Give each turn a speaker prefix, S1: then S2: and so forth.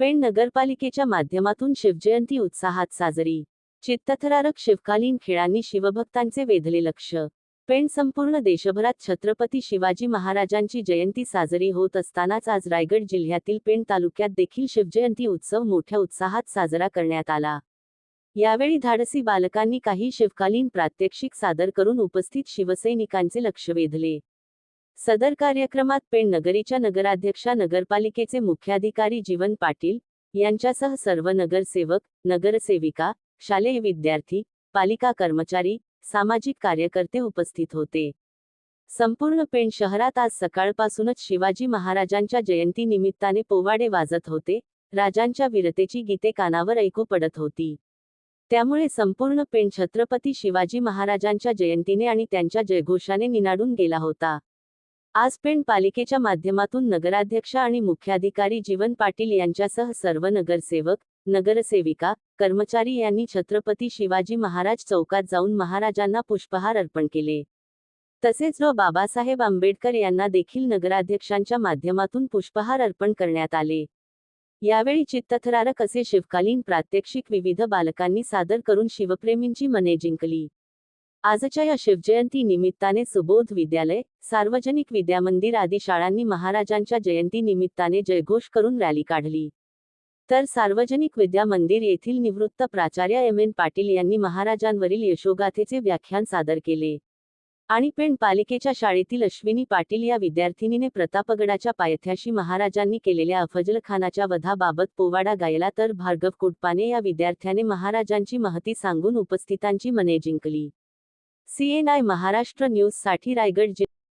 S1: पेण नगरपालिकेच्या माध्यमातून शिवजयंती उत्साहात साजरी. चित्तथरारक शिवकालीन खेळांनी शिवभक्तांचे वेधले लक्ष. पेण संपूर्ण देशभरात छत्रपती शिवाजी महाराजांची जयंती साजरी होत असतानाच आज रायगड जिल्ह्यातील पेण तालुक्यात देखील शिवजयंती उत्सव मोठ्या उत्साहात साजरा करण्यात आला. यावेळी धाडसी बालकांनी काही शिवकालीन प्रात्यक्षिक सादर करून उपस्थित शिवसैनिकांचे लक्ष वेधले. सदर कार्यक्रमात पेण नगरीच्या नगराध्यक्षा नगरपालिकेचे मुख्याधिकारी जीवन पाटील यांच्यासह सर्व नगरसेवक नगरसेविका शालेय विद्यार्थी पालिका कर्मचारी सामाजिक कार्यकर्ते उपस्थित होते. संपूर्ण पेण शहरात आज सकाळपासूनच शिवाजी महाराजांच्या जयंती निमित्ताने पोवाडे वाजत होते राजांच्या वीरतेची गीते कानावर ऐकू पडत होती. त्यामुळे संपूर्ण पेण छत्रपती शिवाजी महाराजांच्या जयंतीने आणि त्यांच्या जयघोषाने निनाडून गेला होता. आज पेण पालिकेच्या माध्यमातून नगराध्यक्षा आणि मुख्याधिकारी जीवन पाटील यांच्यासह सर्व नगरसेवक नगरसेविका कर्मचारी यांनी छत्रपती शिवाजी महाराज चौकात जाऊन महाराजांना पुष्पहार अर्पण केले. तसेच व बाबासाहेब आंबेडकर यांना देखील नगराध्यक्षांच्या माध्यमातून पुष्पहार अर्पण करण्यात आले. यावेळी चित्तथरारक असे शिवकालीन प्रात्यक्षिक विविध बालकांनी सादर करून शिवप्रेमींची मने जिंकली. आजच्या या शिवजयंती निमित्ताने सुबोध विद्यालय सार्वजनिक विद्यामंदिर आदी शाळांनी महाराजांच्या जयंती निमित्ताने जयघोष करून रॅली काढली. तर सार्वजनिक विद्या मंदिर येथील निवृत्त प्राचार्य एम. एन. पाटील यांनी महाराजांवरील यशोगाथेचे व्याख्यान सादर केले. आणि पेण पालिकेच्या शाळेतील अश्विनी पाटील या विद्यार्थिनीने प्रतापगडाच्या पायथ्याशी महाराजांनी केलेल्या अफजलखानाच्या वधाबाबत पोवाडा गायला तर भार्गव कुटपाने या विद्यार्थ्याने महाराजांची महती सांगून उपस्थितांची मने जिंकली. सीएनआय महाराष्ट्र न्यूजसाठी रायगड जिल्हा